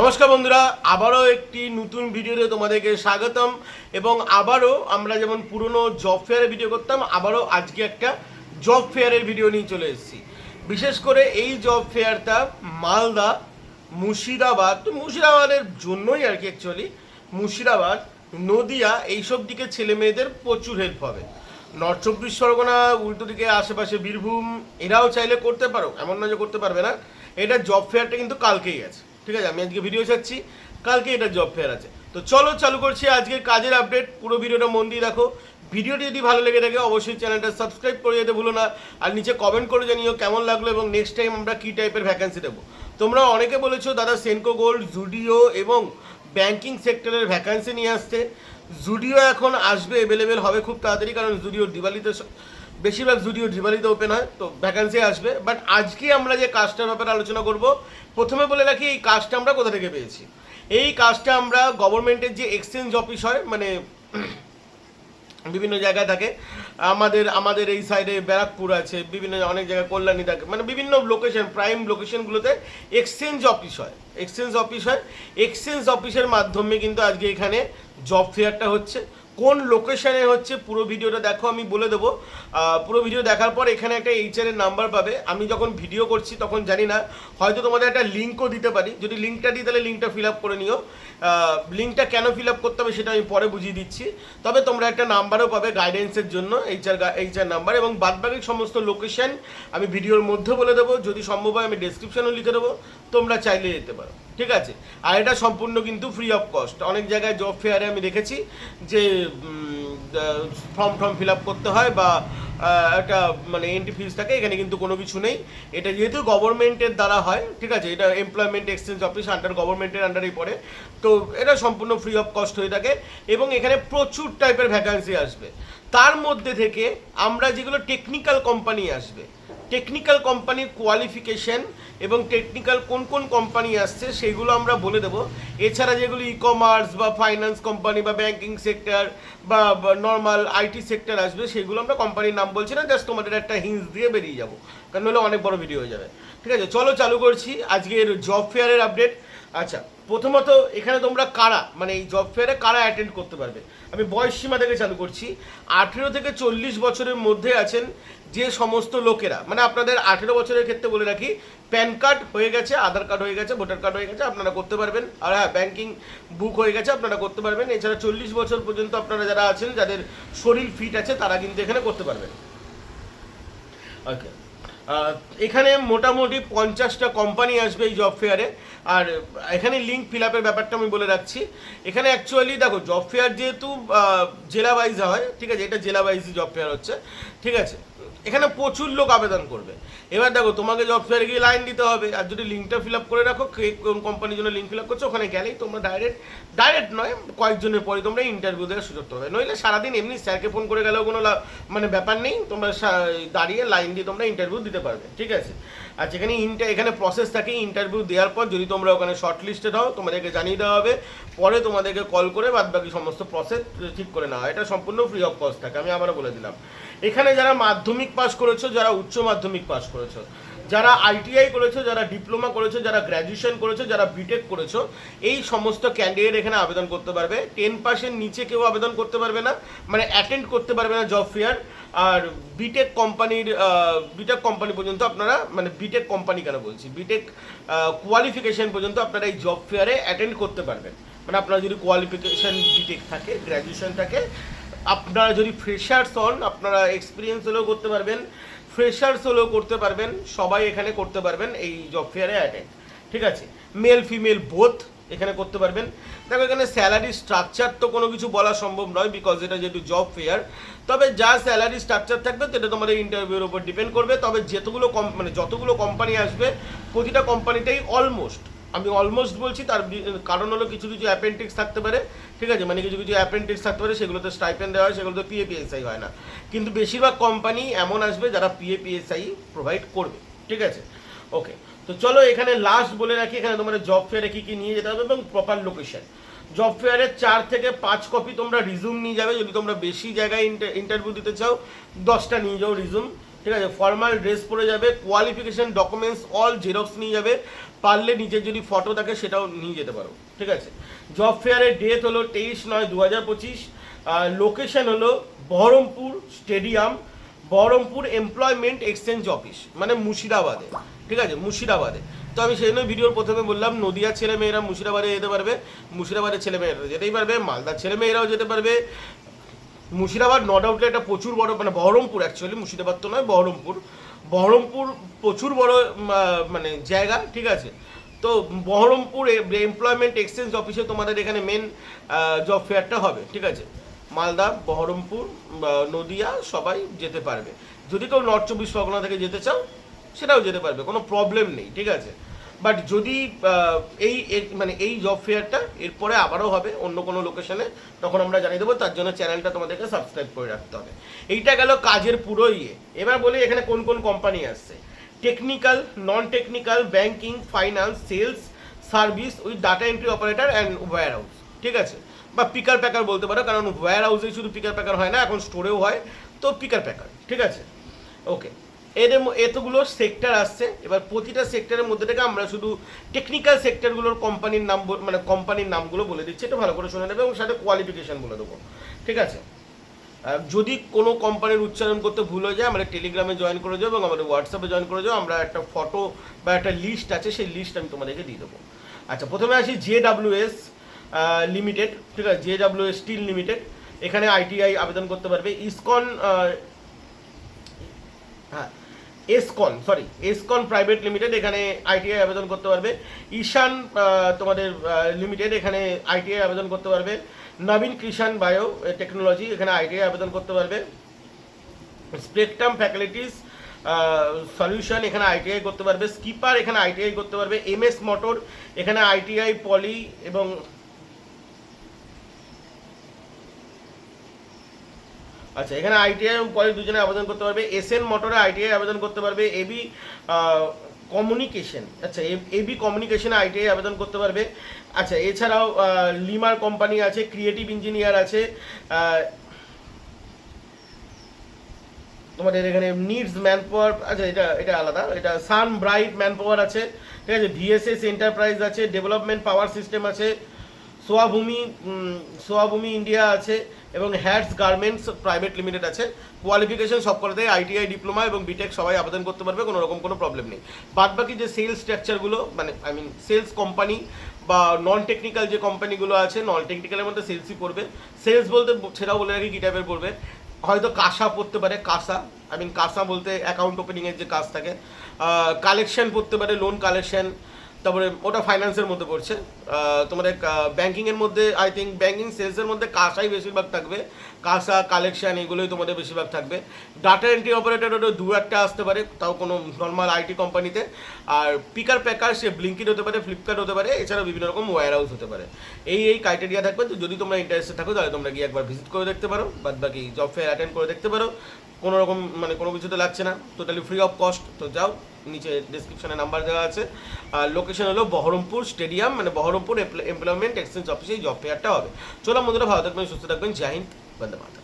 নমস্কার বন্ধুরা, আবারও একটি নতুন ভিডিওতে তোমাদেরকে স্বাগতম এবং আবারও আমরা যেমন পুরনো জব ফেয়ারের ভিডিও করতাম, আবারও আজকে একটা জব ফেয়ারের ভিডিও নিয়ে চলে এসেছি। বিশেষ করে এই জব ফেয়ারটা মালদা, মুর্শিদাবাদ, তো মুর্শিদাবাদের জন্যই আর কি অ্যাকচুয়ালি মুর্শিদাবাদ, নদিয়া, এইসব দিকে ছেলে মেয়েদের প্রচুর হেল্প হবে। নর্থ চব্বিশ পরগনা, উল্টো দিকে আশেপাশে বীরভূম, এরাও চাইলে করতে পারো, এমন নয় যে করতে পারবে না। এটা জব ফেয়ারটা কিন্তু কালকেই আছে। ঠিক আছে, আমি আজকে ভিডিও ছাড়ছি। কালকে এটা জব ফেয়ার আছে। তো চলো চালু করছি আজকের কাজের আপডেট পুরো ভিডিওটা মন দিয়ে দেখো। ভিডিওটি যদি ভালো লেগে থাকে, অবশ্যই চ্যানেলটা সাবস্ক্রাইব করে যেতে ভুলো না। আর নিচে কমেন্ট করে জানিও কেমন লাগল এবং নেক্সট টাইম আমরা কী টাইপের ভ্যাকেন্সি দেবো। তোমরা অনেকে বলেছ, দাদা সেনকো গোল্ড জুডিও এবং ব্যাংকিং সেক্টরের ভ্যাকান্সি নিয়ে আসতে। জুডিও এখন আসবে অ্যাভেলেবেল হবে খুব তাড়াতাড়ি, কারণ জুডিও দিওয়ালিতে বেশিরভাগ জুডিও দিওয়ালিতে ওপেন হয়, তো ভ্যাকান্সি আসবে। বাট আজকে আমরা যে কাজটার ব্যাপারে আলোচনা করব, প্রথমে বলে রাখি, এই কাজটা আমরা কোথা থেকে পেয়েছি? এই কাজটা আমরা গভর্নমেন্টের যে এক্সচেঞ্জ অফিস হয় মানে বিভিন্ন জায়গায় থাকে, আমাদের আমাদের এই সাইডে ব্যারাকপুর আছে, বিভিন্ন অনেক জায়গায় কল্যাণী থাকে মানে বিভিন্ন লোকেশন প্রাইম লোকেশনগুলোতে এক্সচেঞ্জ অফিস হয়। এক্সচেঞ্জ অফিস হয়। এক্সচেঞ্জ অফিসের মাধ্যমে কিন্তু আজকে এখানে জব ফেয়ারটা হচ্ছে। কোন লোকেশনে হচ্ছে পুরো ভিডিওটা দেখো, আমি বলে দেবো। পুরো ভিডিও দেখার পর এখানে একটা এইচআর এর নাম্বার পাবে। আমি যখন ভিডিও করছি তখন জানি না, হয়তো তোমাদের একটা লিঙ্কও দিতে পারি। যদি লিঙ্কটা দিই তাহলে লিঙ্কটা ফিল আপ করে নিও। লিঙ্কটা কেন ফিল আপ করতে হবে সেটা আমি পরে বুঝিয়ে দিচ্ছি। তবে তোমরা একটা নাম্বারও পাবে গাইডেন্সের জন্য এইচআর এইচআর নাম্বার এবং বাদবাকি সমস্ত লোকেশন আমি ভিডিওর মধ্যে বলে দেবো। যদি সম্ভব হয় আমি ডেসক্রিপশনও লিখে দেবো। তোমরা চাইলে যেতে পারো। ঠিক আছে? আর এটা সম্পূর্ণ কিন্তু ফ্রি অফ কস্ট অনেক জায়গায় জব ফেয়ারে আমি দেখেছি যে ফর্ম ফর্ম ফিল আপ করতে হয় বা একটা মানে এন্ট্রি ফিজ থাকে, এখানে কিন্তু কোনো কিছু নেই। এটা যেহেতু গভর্নমেন্টের দ্বারা হয়, ঠিক আছে? এটা এমপ্লয়মেন্ট এক্সচেঞ্জ অফিস আন্ডার গভর্নমেন্টের আন্ডারেই পড়ে। তো এটা সম্পূর্ণ ফ্রি অফ কস্ট হয়ে থাকে এবং এখানে প্রচুর টাইপের ভ্যাকান্সি আসবে। তার মধ্যে থেকে আমরা যেগুলো টেকনিক্যাল কোম্পানি আসবে টেকনিক্যাল কোম্পানির কোয়ালিফিকেশন এবং টেকনিক্যাল কোন কোন কোম্পানি আসছে সেগুলো আমরা বলে দেবো। এছাড়া যেগুলো ই কমার্স বা ফাইন্যান্স কোম্পানি বা ব্যাংকিং সেক্টর বা নর্মাল আইটি সেক্টর আসবে, সেগুলো আমরা কোম্পানির নাম বলছি না জাস্ট তোমাদের একটা হিন্স দিয়ে বেরিয়ে যাব। কারণ হলে অনেক বড় ভিডিও হয়ে যাবে। ঠিক আছে, চলো চালু করছি আজকের জব ফেয়ারের আপডেট আচ্ছা প্রথমত এখানে তোমরা কারা? মানে এই জব ফেয়ারে কারা অ্যাটেন্ড করতে পারবে? আমি বয়স সীমা থেকে চালু করছি। আঠেরো থেকে চল্লিশ বছরের মধ্যে আছেন যে সমস্ত লোকেরা মানে আপনাদের আঠেরো বছরের ক্ষেত্রে বলে রাখি, প্যান কার্ড হয়ে গেছে, আধার কার্ড হয়ে গেছে, ভোটার কার্ড হয়ে গেছে, আপনারা করতে পারবেন। আর হ্যাঁ ব্যাঙ্কিং বুক হয়ে গেছে, আপনারা করতে পারবেন। এছাড়া চল্লিশ বছর পর্যন্ত আপনারা যারা আছেন, যাদের শরীর ফিট আছে, তারা কিন্তু এখানে করতে পারবেন। ওকে এখানে মোটামুটি পঞ্চাশটা কোম্পানি আসবে এই জব ফেয়ারে আর এখানে লিঙ্ক ফিল আপের ব্যাপারটা আমি বলে রাখছি। এখানে অ্যাকচুয়ালি দেখো জব ফেয়ার যেহেতু জেলা ওয়াইজ হয়, ঠিক আছে, এটা জেলা ওয়াইজই জব ফেয়ার হচ্ছে, ঠিক আছে। এখানে প্রচুর লোক আবেদন করবে। এবার দেখো, তোমাকে জব ফেয়ারে গিয়ে লাইন দিতে হবে। আর যদি লিঙ্কটা ফিল আপ করে রাখো, কে কোন কোম্পানির জন্য লিঙ্ক ফিল আপ করছ, ওখানে গেলেই তোমরা ডাইরেক্ট ডাইরেক্ট নয়, কয়েকজনের পরে তোমরা ইন্টারভিউ দেওয়ার সুযোগ পাবে। নইলে সারাদিন এমনি স্যারকে ফোন করে গেলেও কোনো মানে ব্যাপার নেই, তোমরা দাঁড়িয়ে লাইন দিয়ে তোমরা ইন্টারভিউ দিতে পারবে, ঠিক আছে? আর যেখানে ইন্টার এখানে প্রসেস থাকে ইন্টারভিউ দেওয়ার পর, যদি তোমরা ওখানে শর্ট লিস্টেড হও, তোমাদেরকে জানিয়ে দেওয়া হবে, পরে তোমাদেরকে কল করে বাদ বাকি সমস্ত প্রসেস ঠিক করে নেওয়া এটা সম্পূর্ণ ফ্রি অফ কস্ট থাকে, আমি আবারও বলে দিলাম। এখানে যারা মাধ্যমিক পাস করেছ, যারা উচ্চ মাধ্যমিক পাস করেছ যারা আইটিআই করেছ, যারা ডিপ্লোমা করেছ, যারা গ্র্যাজুয়েশন করেছ, যারা বিটেক করেছ, এই সমস্ত ক্যান্ডিডেট এখানে আবেদন করতে পারবে। টেন পার্সেন্ট নিচে কেউ আবেদন করতে পারবে না মানে অ্যাটেন্ড করতে পারবে না জব ফেয়ার আর বিটেক কোম্পানির বিটেক কোম্পানি পর্যন্ত আপনারা মানে বিটেক কোম্পানি কেন বলছি? বিটেক কোয়ালিফিকেশন পর্যন্ত আপনারা এই জব ফেয়ারে অ্যাটেন্ড করতে পারবেন। মানে আপনারা যদি কোয়ালিফিকেশন বিটেক থাকে গ্র্যাজুয়েশন থাকে, আপনারা যদি ফ্রেশার্স হন, আপনারা এক্সপিরিয়েন্স হলেও করতে পারবেন। ফ্রেশার্স হলেও করতে পারবেন, সবাই এখানে করতে পারবেন এই জব ফেয়ারে অ্যাটেন্ড ঠিক আছে? মেল ফিমেল বোথ এখানে করতে পারবেন। দেখো, এখানে স্যালারি স্ট্রাকচার তো কোনো কিছু বলা সম্ভব নয় বিকজ এটা যেহেতু জব ফেয়ার তবে যা স্যালারি স্ট্রাকচার থাকবে সেটা তোমাদের ইন্টারভিউর উপর ডিপেন্ড করবে। তবে যেতগুলো কম মানে যতগুলো কোম্পানি আসবে, প্রতিটা কোম্পানিটাই অলমোস্ট আমি অলমোস্ট বলছি, তার কারণ হলো কিছু কিছু অ্যাপেন্ডিক্স থাকতে পারে, ঠিক আছে? মানে কিছু কিছু অ্যাপেন্ডিক্স থাকতে পারে, সেগুলোতে স্টাইপেন্ড দেওয়া হয়, সেগুলোতে পিএ পিএসআই হয় না। কিন্তু বেশিরভাগ কোম্পানি এমন আসবে যারা পিএ পিএসআই প্রোভাইড করবে, ঠিক আছে? ওকে তো চলো এখানে লাস্ট বলে রাখি, এখানে তোমার জব ফেয়ারে কী কী নিয়ে যেতে হবে এবং প্রপার লোকেশন জব ফেয়ারে চার থেকে পাঁচ কপি তোমরা রিজুম নিয়ে যাবে, যদি তোমরা বেশি জায়গায় ইন্টারভিউ দিতে চাও, দশটা নিয়ে যাও রিজুম ঠিক আছে ফর্মাল ড্রেস পরে যাবে কোয়ালিফিকেশন ডকুমেন্টস অল জেরক্স নিয়ে যাবে, পারলে নিজের যদি ফটো থাকে সেটাও নিয়ে যেতে পারো, ঠিক আছে? জব ফেয়ারের ডেট হলো তেইশ নয় দু হাজার পঁচিশ লোকেশন হলো Baharampur stadium Baharampur employment exchange office মানে মুর্শিদাবাদে, ঠিক আছে? মুর্শিদাবাদে। তো আমি সেই জন্য ভিডিওর প্রথমে বললাম, নদিয়ার ছেলে মেয়েরা মুর্শিদাবাদে যেতে পারবে, মুর্শিদাবাদের ছেলে মেয়েরা যেতেই পারবে, মালদার ছেলে মেয়েরাও যেতে পারবে মুর্শিদাবাদ নট আউটলে একটা প্রচুর বড় মানে বহরমপুর অ্যাকচুয়ালি মুর্শিদাবাদ তো নয়, বহরমপুর। বহরমপুর প্রচুর বড় মানে জায়গা, ঠিক আছে? তো বহরমপুর এমপ্লয়মেন্ট এক্সচেঞ্জ অফিসে তোমাদের এখানে মেন জব ফেয়ারটা হবে, ঠিক আছে? মালদা, বহরমপুর নদিয়া, সবাই যেতে পারবে। যদি কেউ নর্থ চব্বিশ পরগনা থেকে যেতে চাও, সেটাও যেতে পারবে, কোনো প্রবলেম নেই, ঠিক আছে? বাট যদি এই মানে এই জব ফেয়ারটা এরপরে আবারও হবে অন্য কোনো লোকেশনে তখন আমরা জানিয়ে দেবো, তার জন্য চ্যানেলটা তোমাদেরকে সাবস্ক্রাইব করে রাখতে হবে। এইটা গেল কাজের পুরো ইয়ে। এবার বলি এখানে কোন কোন কোম্পানি আসছে? Technical non technical banking finance sales service with data entry operator and warehouse ঠিক আছে? বা পিকার প্যাকার বলতে পারো, কারণ ওয়্যার হাউসে শুধু পিকার প্যাকার হয় না, এখন স্টোরেও হয়। তো পিকার প্যাকার ঠিক আছে? ওকে এর এতগুলো সেক্টর আসছে। এবার প্রতিটা সেক্টরের মধ্যে থেকে আমরা শুধু টেকনিক্যাল সেক্টরগুলোর কোম্পানির নাম মানে কোম্পানির নামগুলো বলে দিচ্ছি। একটু ভালো করে শুনে নেবে এবং সাথে কোয়ালিফিকেশন বলে দেবো। ঠিক আছে? যদি কোনো কোম্পানির উচ্চারণ করতে ভুল হয়ে যায় আমরা টেলিগ্রামে জয়েন করে যাব এবং আমাদের হোয়াটসঅ্যাপে জয়েন করে যাব আমরা একটা ফটো বা একটা লিস্ট আছে, সেই লিস্ট আমি তোমাদেরকে দিয়ে দেবো। আচ্ছা প্রথমে আসি জে ডাব্লিউ এস লিমিটেড ঠিক আছে? J W S steel limited এখানে আইটিআই আবেদন করতে পারবে। ইসকন হ্যাঁ Escon sorry Escon private limited এখানে আইটিআই আবেদন করতে পারবে। ঈশান তোমাদের লিমিটেড এখানে আইটিআই আবেদন করতে পারবে। নবীন কৃষাণ বায়ো টেকনোলজি, এখানে আইটিআই আবেদন করতে পারবে। স্পেকট্রাম ফ্যাকাল্টিস সলিউশন এখানে আইটিআই করতে পারবে। স্কিপার এখানে আইটিআই করতে পারবে। এমএস মোটর এখানে আইটিআই পলি এবং আচ্ছা এখানে আইটিআই পলি দুজনে আবেদন করতে পারবে। এস এন মোটরে আইটিআই আবেদন করতে পারবে। এবি কমিউনিকেশন আচ্ছা এবি কমিউনিকেশনে আইটিআই আবেদন করতে পারবে। আচ্ছা এছাড়াও লিমার কোম্পানি আছে ক্রিয়েটিভ ইঞ্জিনিয়ার আছে তোমাদের এখানে নিডস ম্যান পাওয়ার আচ্ছা এটা এটা আলাদা। এটা সান ব্রাইট ম্যান পাওয়ার আছে, ঠিক আছে? ভিএসএস এন্টারপ্রাইজ আছে ডেভেলপমেন্ট পাওয়ার সিস্টেম আছে সোয়াভূমি সোয়াভূমি ইন্ডিয়া আছে এবং হ্যাটস গার্মেন্টস প্রাইভেট লিমিটেড আছে। কোয়ালিফিকেশন সব করে দেয় আইটিআই ডিপ্লোমা এবং বিটেক সবাই আবেদন করতে পারবে, কোনো রকম কোনো প্রবলেম নেই। বাদ বাকি যে সেলস স্ট্রাকচারগুলো মানে আই মিন সেলস কোম্পানি বা নন টেকনিক্যাল যে কোম্পানিগুলো আছে নন টেকনিক্যালের মধ্যে সেলসই পড়বে। সেলস বলতে সেটাও বলে রাখি, কী টাইপের পড়বে? হয়তো কাসা পড়তে পারে, কাসা। আই মিন কাসা বলতে অ্যাকাউন্ট ওপেনিংয়ের যে কাজ থাকে। কালেকশন পড়তে পারে লোন কালেকশন তারপরে ওটা ফাইন্যান্সের মধ্যে পড়ছে। তোমাদের ব্যাঙ্কিংয়ের মধ্যে আই থিঙ্ক ব্যাঙ্কিং সেলসের মধ্যে কাসাই বেশিরভাগ থাকবে। কাসা কালেকশান এগুলোই তোমাদের বেশিরভাগ থাকবে। ডাটা এন্ট্রি অপারেটর ওটা দু একটা আসতে পারে, তাও কোনো নর্মাল আইটি কোম্পানিতে আর পিকার প্যাকার সে ব্লিঙ্কিট হতে পারে ফ্লিপকার্ট হতে পারে, এছাড়াও বিভিন্ন রকম ওয়্যার হাউস হতে পারে। এই এই ক্রাইটেরিয়া থাকবে, তো যদি তোমরা ইন্টারেস্টেড থাকো, তাহলে তোমরা গিয়ে একবার ভিজিট করে দেখতে পারো বাদ বাকি জব ফেয়ার অ্যাটেন্ড করে দেখতে পারো। কোনো রকম মানে কোনো কিছুতে লাগছে না। টোটালি ফ্রি অফ কস্ট তো যাও, নিচে ডিসক্রিপশনে নাম্বার দেওয়া আছে। আর লোকেশন হলো বহরমপুর স্টেডিয়াম মানে বহরমপুর এমপ্লয়মেন্ট এক্সচেঞ্জ অফিসে এই জব ফেয়ারটা হবে। চলো বন্ধুরা, ভালো থাকবেন, সুস্থ থাকবেন। জয় হিন্দ, বন্দে মাতা